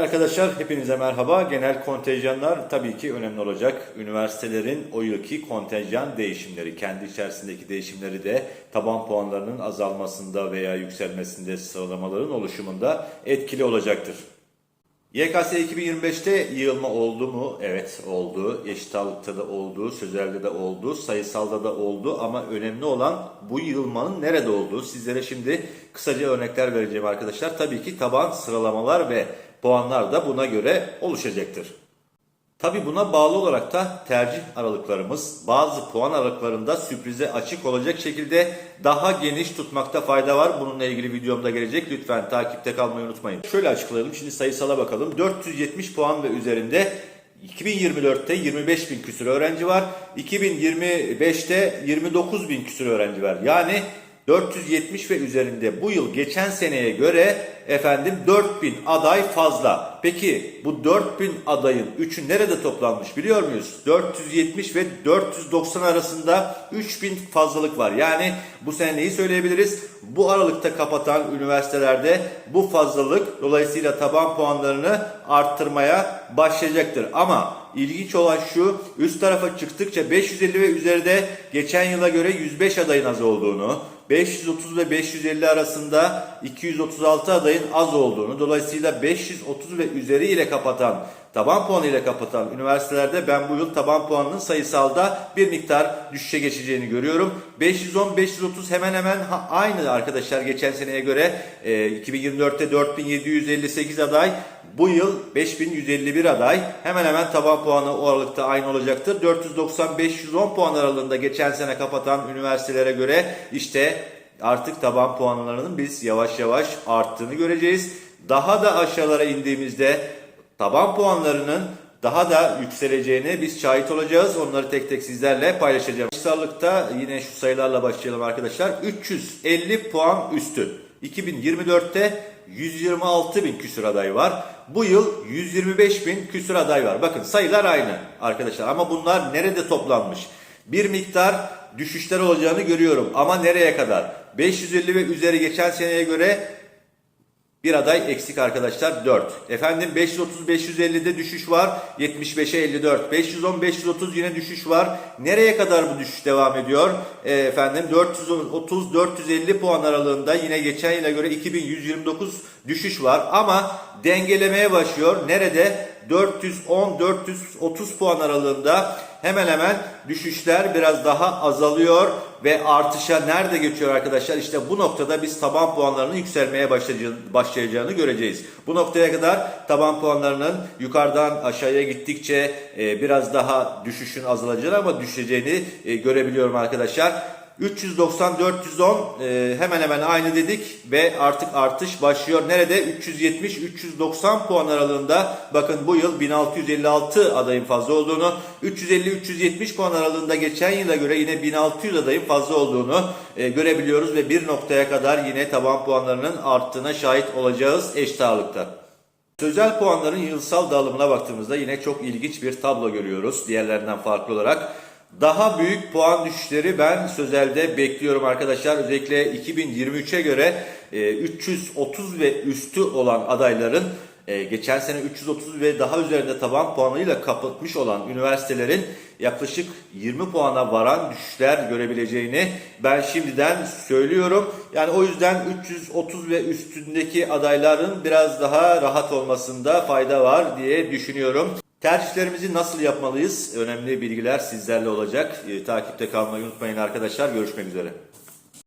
Değerli arkadaşlar hepinize merhaba. Genel kontenjanlar tabii ki önemli olacak. Üniversitelerin o yılki kontenjan değişimleri, kendi içerisindeki değişimleri de taban puanlarının azalmasında veya yükselmesinde sıralamaların oluşumunda etkili olacaktır. YKS 2025'te yığılma oldu mu? Evet oldu. Eşit ağırlıkta da oldu, sözelde de oldu, sayısalda da oldu ama önemli olan bu yığılmanın nerede olduğu. Sizlere şimdi kısaca örnekler vereceğim arkadaşlar. Tabii ki taban sıralamalar ve puanlar da buna göre oluşacaktır. Tabi buna bağlı olarak da tercih aralıklarımız bazı puan aralıklarında sürprize açık olacak şekilde daha geniş tutmakta fayda var. Bununla ilgili videomda gelecek. Lütfen takipte kalmayı unutmayın. Şöyle açıklayalım. Şimdi sayısala bakalım. 470 puan ve üzerinde 2024'te 25 bin küsur öğrenci var. 2025'te 29 bin küsur öğrenci var. Yani 470 ve üzerinde bu yıl geçen seneye göre efendim 4000 aday fazla. Peki bu 4000 adayın 3'ü nerede toplanmış biliyor muyuz? 470 ve 490 arasında 3000 fazlalık var. Yani bu sene neyi söyleyebiliriz? Bu aralıkta kapatan üniversitelerde bu fazlalık dolayısıyla taban puanlarını arttırmaya başlayacaktır. Ama ilginç olan şu üst tarafa çıktıkça 550 ve üzerinde geçen yıla göre 105 adayın az olduğunu, 530 ve 550 arasında 236 adayın az olduğunu, dolayısıyla 530 ve üzeri ile kapatan, taban puanı ile kapatan üniversitelerde ben bu yıl taban puanının sayısalda bir miktar düşüşe geçeceğini görüyorum. 510, 530 hemen hemen aynı arkadaşlar geçen seneye göre e, 2024'te 4758 aday, bu yıl 5151 aday. Hemen hemen taban puanı o aralıkta aynı olacaktır. 490-510 puan aralığında geçen sene kapatan üniversitelere göre işte artık taban puanlarının biz yavaş yavaş arttığını göreceğiz. Daha da aşağılara indiğimizde taban puanlarının daha da yükseleceğine biz şahit olacağız. Onları tek tek sizlerle paylaşacağım. Sağlıkta yine şu sayılarla başlayalım arkadaşlar. 350 puan üstü. 2024'te 126 bin küsur aday var. Bu yıl 125 bin küsur aday var. Bakın sayılar aynı arkadaşlar ama bunlar nerede toplanmış? Bir miktar düşüşler olacağını görüyorum ama nereye kadar? 550 ve üzeri geçen seneye göre bir aday eksik arkadaşlar 4. Efendim 530-550'de düşüş var. 75'e 54. 510-530 yine düşüş var. Nereye kadar bu düşüş devam ediyor? E, efendim 430-450 puan aralığında yine geçen yıla göre 2129 düşüş var. Ama dengelemeye başlıyor. Nerede? 410-430 puan aralığında hemen hemen düşüşler biraz daha azalıyor ve artışa nerede geçiyor arkadaşlar? İşte bu noktada biz taban puanlarının yükselmeye başlayacağını, göreceğiz. Bu noktaya kadar taban puanlarının yukarıdan aşağıya gittikçe e, biraz daha düşüşün azalacağını ama düşeceğini e, görebiliyorum arkadaşlar. 390-410 e, hemen hemen aynı dedik ve artık artış başlıyor. Nerede? 370-390 puan aralığında bakın bu yıl 1656 adayın fazla olduğunu, 350-370 puan aralığında geçen yıla göre yine 1600 adayın fazla olduğunu e, görebiliyoruz ve bir noktaya kadar yine taban puanlarının arttığına şahit olacağız eşit. Sözel puanların yılsal dağılımına baktığımızda yine çok ilginç bir tablo görüyoruz diğerlerinden farklı olarak. Daha büyük puan düşüşleri ben sözelde bekliyorum arkadaşlar. Özellikle 2023'e göre e, 330 ve üstü olan adayların e, geçen sene 330 ve daha üzerinde taban puanıyla kapatmış olan üniversitelerin yaklaşık 20 puana varan düşüşler görebileceğini ben şimdiden söylüyorum. Yani o yüzden 330 ve üstündeki adayların biraz daha rahat olmasında fayda var diye düşünüyorum. Tercihlerimizi nasıl yapmalıyız? Önemli bilgiler sizlerle olacak. E, takipte kalmayı unutmayın arkadaşlar. Görüşmek üzere.